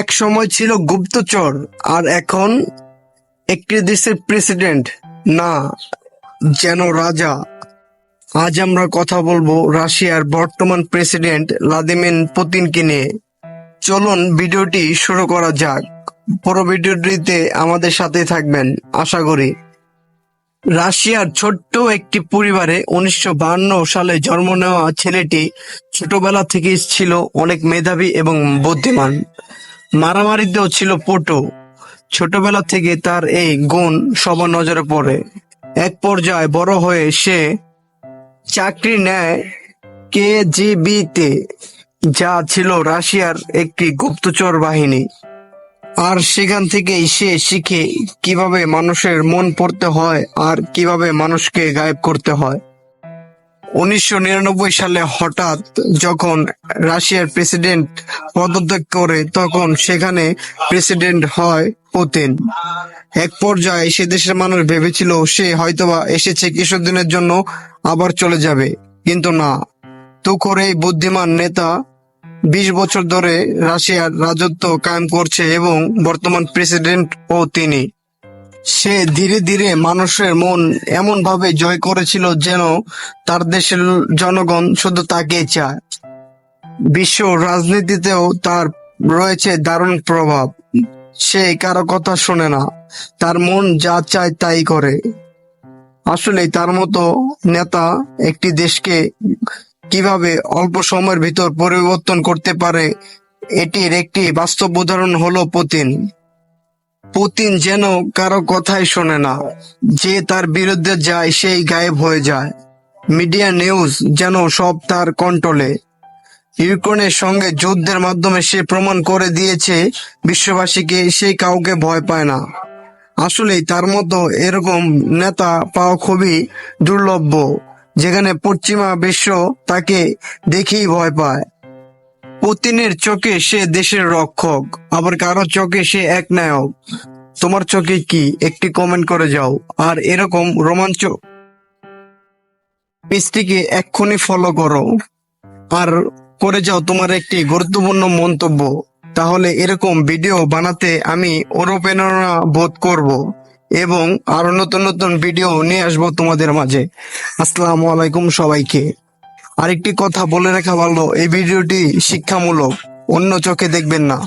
এক সময় ছিল গুপ্তচর আর এখন একটি দেশের প্রেসিডেন্ট। না, যেন রাজা। আজ আমরা কথা বলব রাশিয়ার বর্তমান প্রেসিডেন্ট ভ্লাদিমির পুতিনকে নিয়ে। চলুন ভিডিওটি শুরু করা যাক। পুরো ভিডিওটিতে আমাদের সাথে থাকবেন, আশা করি। রাশিয়ার ছোট্ট একটি পরিবারে উনিশশো সালে জন্ম নেওয়া ছেলেটি ছোটবেলা থেকেই ছিল অনেক মেধাবী এবং বুদ্ধিমান। মারামারিতেও ছিল পটু। ছোটবেলা থেকে তার এই গুণ সবার নজরে পড়ে। এক পর্যায়ে বড় হয়ে সে চাকরি নেয় কেজিবিতে, যা ছিল রাশিয়ার একটি গুপ্তচর বাহিনী। আর সেখান থেকেই সে শিখে কীভাবে মানুষের মন পড়তে হয় আর কীভাবে মানুষকে গায়েব করতে হয়। উনিশশো নিরানব্বই সালে হঠাৎ যখন রাশিয়ার প্রেসিডেন্ট পদত্যাগ করে, তখন সেখানে প্রেসিডেন্ট হয় পুতিন। এক পর্যায়ে সে দেশের মানুষ ভেবেছিল সে হয়তোবা এসেছে কিছুদিনের জন্য, আবার চলে যাবে। কিন্তু না। তুখোর এই বুদ্ধিমান নেতা বিশ বছর ধরে রাশিয়ার রাজত্ব কায়েম করছে এবং বর্তমান প্রেসিডেন্ট ও তিনি। সে ধীরে ধীরে মানুষের মন এমন ভাবে জয় করেছিল যেন তার দেশের জনগণ শুধু তাকে চায়। বিশ্ব রাজনীতিতেও তার রয়েছে দারুণ প্রভাব। সে কারও কথা শোনে না, তার মন যা চায় তাই করে। আসলে তার মতো নেতা একটি দেশকে কীভাবে অল্প সময়ের ভিতর পরিবর্তন করতে পারে, এটির একটি বাস্তব উদাহরণ হলো পুতিন। পুতিন যেন কারও কথাই শোনে না। যে তার বিরুদ্ধে যায়, সেই গায়েব হয়ে যায়। মিডিয়া নিউজ যেন সব তার কন্ট্রোলে ইউক্রেনের সঙ্গে যুদ্ধের মাধ্যমে সে প্রমাণ করে দিয়েছে, বিশ্ববাসীকে সে কাউকে ভয় পায় না। আসলেই তার মতো এরকম নেতা পাওয়া খুবই দুর্লভ্য, যেখানে পশ্চিমা বিশ্ব তাকে দেখেই ভয় পায়। পুতিনের চোখে সে দেশের রক্ষক, আবার কারও চোখে সে এক নায়ক। তোমার চোখে কি? একটি কমেন্ট করে যাও। আর এরকম রোমাঞ্চ পেজটিকে এক্ষুনি ফলো করো। আর করে যাও তোমার একটি গুরুত্বপূর্ণ মন্তব্য। তাহলে এরকম ভিডিও বানাতে আমি অনুপ্রেরণা বোধ করব এবং আরও নতুন নতুন ভিডিও নিয়ে আসব তোমাদের মাঝে। আসসালামু আলাইকুম সবাইকে। আরেকটি কথা বলে রাখা ভালো এই ভিডিওটি শিক্ষামূলক অন্য চোখে দেখবেন না।